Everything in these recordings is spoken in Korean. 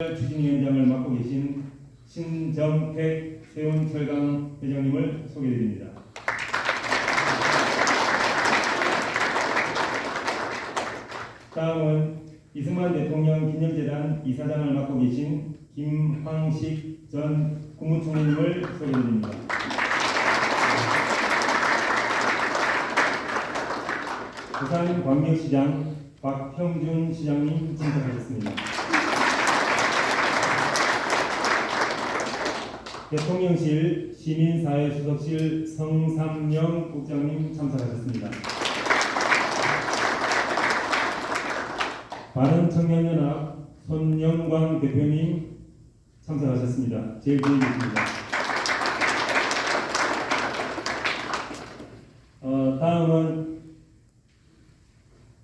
추진위원장을 맡고 계신 신정택 세운철강 회장님을 소개드립니다. 다음은 이승만 대통령 기념재단 이사장을 맡고 계신 김황식 전 국무총리님을 소개드립니다. 부산 광역시장 박형준 시장님 참석하셨습니다. 대통령실 시민사회수석실 성삼영 국장님 참석하셨습니다. 바른청년연합 손영광 대표님 참석하셨습니다. 제일 뒤에 계십니다. 어, 다음은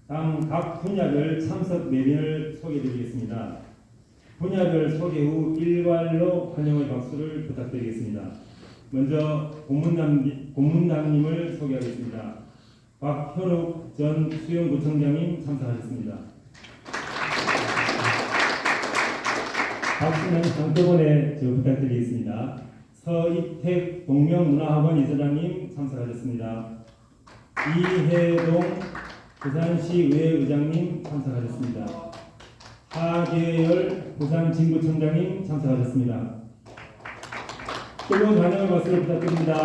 다음 각 분야별 참석 내빈을 소개드리겠습니다. 분야별 소개 후 일괄로 환영의 박수를 부탁드리겠습니다. 먼저 고문남, 고문남님을 소개하겠습니다. 박현욱 전 수영구청장님 참석하셨습니다. 박수는 한꺼번에 저 부탁드리겠습니다. 서입택 동명문화학원 이사장님 참석하셨습니다. 이해동 부산시 의회 의장님 참석하셨습니다. 하계열 부산 진구청장님 참석하셨습니다. 뜨거운 환영의 박수를 부탁드립니다.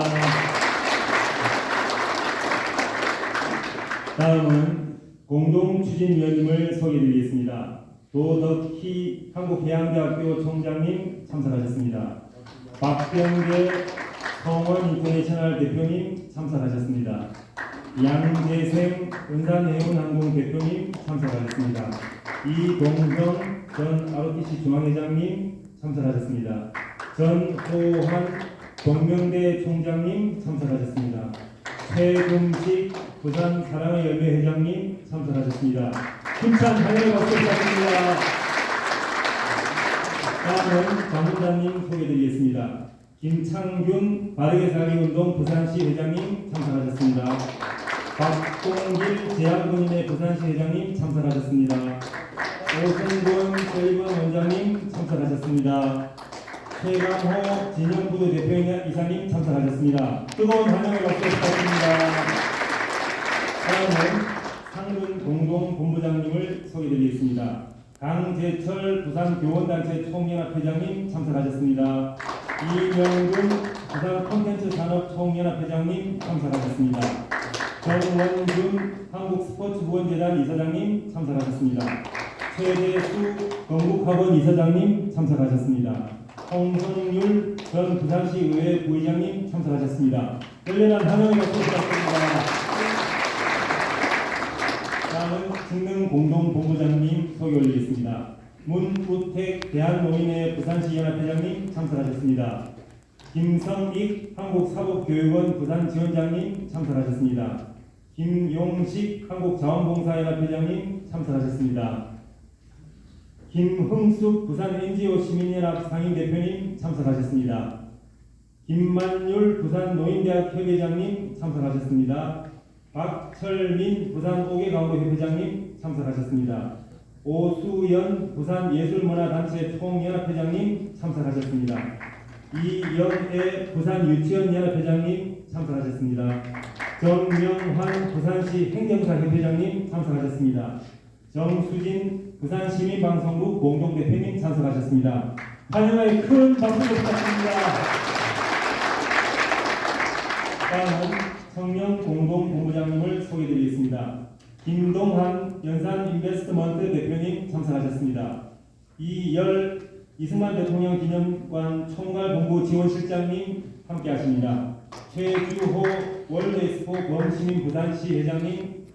다음은 공동추진위원님을 소개해드리겠습니다. 도덕희 한국해양대학교 총장님 참석하셨습니다. 박병대 성원 인터내셔널 대표님 참석하셨습니다. 양재생 은산해운항공 대표님 참석하셨습니다. 이동경 전 ROTC 중앙회장님 참석하셨습니다. 전호환 동명대 총장님 참석하셨습니다. 최금식 부산 사랑의 열매 회장님 참석하셨습니다. 힘찬 환영의 박수 부탁드립니다. 다음은 장문장님 소개드리겠습니다. 김창균 바르게 살기 운동 부산시 회장님 참석하셨습니다. 박동길 재향군인의 부산시 회장님 참석하셨습니다. 오승근 세이번 원장님 참석하셨습니다. 최강호 진영부 대표이사님 참석하셨습니다. 뜨거운 박수 부탁드립니다. 다음은 상근 공동 본부장님을 소개드리겠습니다. 강재철 부산 교원단체 총연합 회장님 참석하셨습니다. 이명근 부산 콘텐츠 산업 총연합 회장님 참석하셨습니다. 정원준 한국스포츠보건재단 이사장님 참석하셨습니다. 최대수 건국학원 이사장님 참석하셨습니다. 홍성률 전 부산시 의회 부의장님 참석하셨습니다. 열렬한 환영의 박수 부탁드립니다. 다음은 직능 공동본부장님 소개 올리겠습니다. 문우택 대한노인회 부산시 연합회장님 참석하셨습니다. 김성익 한국사법교육원 부산지원장님 참석하셨습니다. 김용식 한국자원봉사연합회장님 참석하셨습니다. 김흥숙 부산 NGO 시민연합 상임대표님 참석하셨습니다. 김만율 부산 노인대학 협회장님 참석하셨습니다. 박철민 부산 오개광고협회장님 참석하셨습니다. 오수연 부산 예술문화단체 총연합회장님 참석하셨습니다. 이영애 부산 유치원연합회장님 참석하셨습니다. 정명환 부산시 행정사협회장님 참석하셨습니다. 정수진 부산시민방송국 공동대표님 참석하셨습니다. 환영의 큰 박수 부탁드립니다. 다음은 청년 공동본부장님을 소개드리겠습니다. 김동환 연산 인베스트먼트 대표님 참석하셨습니다. 이열 이승만 대통령 기념관 총괄본부 지원실장님 함께하십니다. 최주호 월드엑스포 범시민 부산시 회장님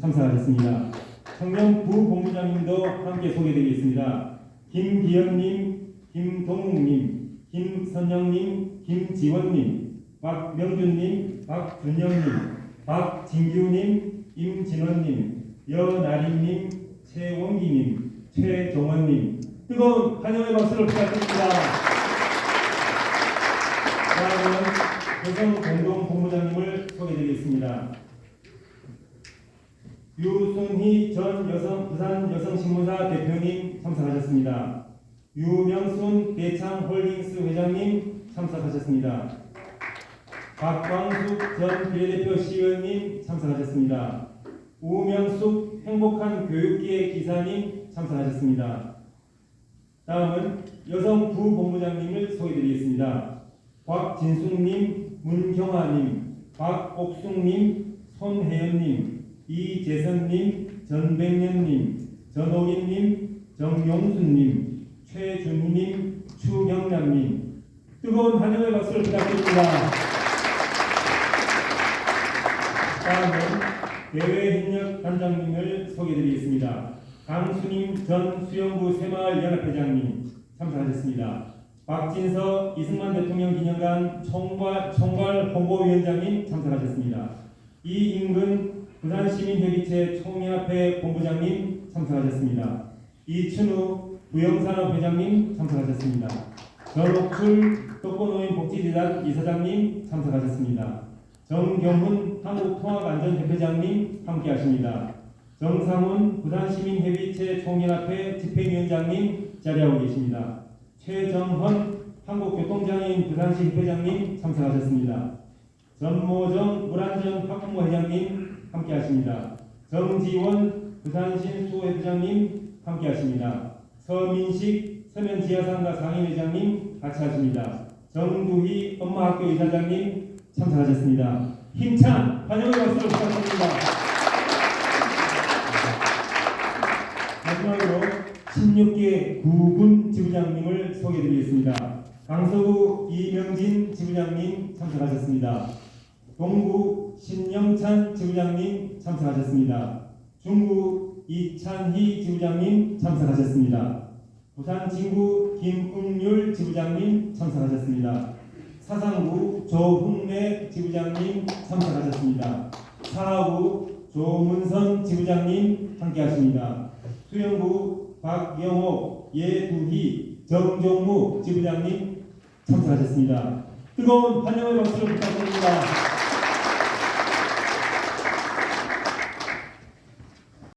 참석하셨습니다. 청년 부본부장님도 함께 소개드리겠습니다. 김기현님, 김동욱님, 김선영님, 김지원님, 박명준님, 박준영님, 박진규님, 임진원님, 여나림님, 최원기님, 최종원님 뜨거운 환영의 박수를 부탁드립니다. 다음은 여성 공동 본부장님을 소개드리겠습니다. 유순희 전 여성 부산 여성신문사 대표님 참석하셨습니다. 유명순 대창홀딩스 회장님 참석하셨습니다. 박광숙 전 비례대표 시의원님 참석하셨습니다. 우명숙 행복한 교육기의 기사님 참석하셨습니다. 다음은 여성 부본부장님을 소개드리겠습니다. 곽진숙님, 문경아님, 박옥숙님, 손혜연님, 이재선님, 전백년님, 전옥인님, 정용순님, 최준희님, 추경남님 뜨거운 환영의 박수를 부탁드립니다. 다음은 대외협력 단장님을 소개드리겠습니다. 강수님 전 수영부 새마을 연합회장님 참석하셨습니다. 박진서 이승만 대통령 기념관 총괄, 총괄 홍보위원장님 참석하셨습니다. 이인근 부산시민협의체 총연합회 본부장님 참석하셨습니다. 이춘우 부영산업 회장님 참석하셨습니다. 전옥출 독거노인 복지재단 이사장님 참석하셨습니다. 정경훈 한국통합안전협회장님 함께하십니다. 정상훈 부산시민협의체 총연합회 집행위원장님 자리하고 계십니다. 최정헌 한국교통장애인 부산시 협회장님 참석하셨습니다. 전모정 물안전 학부모 회장님 함께하십니다. 정지원 부산신 수호회장님 함께하십니다. 서민식 서면지하상가 상임회장님 같이 하십니다. 정두희 엄마학교 이사장님 참석하셨습니다. 힘찬 환영의 박수를 부탁드립니다. 마지막으로 16개 구군 지부장님을 소개드리겠습니다. 강서구 이명진 지부장님 참석하셨습니다. 동구 신영찬 지부장님 참석하셨습니다. 중구 이찬희 지부장님 참석하셨습니다. 부산 진구 김은율 지부장님 참석하셨습니다. 사상구 조훈래 지부장님 참석하셨습니다. 사하구 조문선 지부장님 함께하십니다. 수영구 박영옥, 예두희, 정종무 지부장님 참석하셨습니다. 뜨거운 환영의 박수를 부탁드립니다.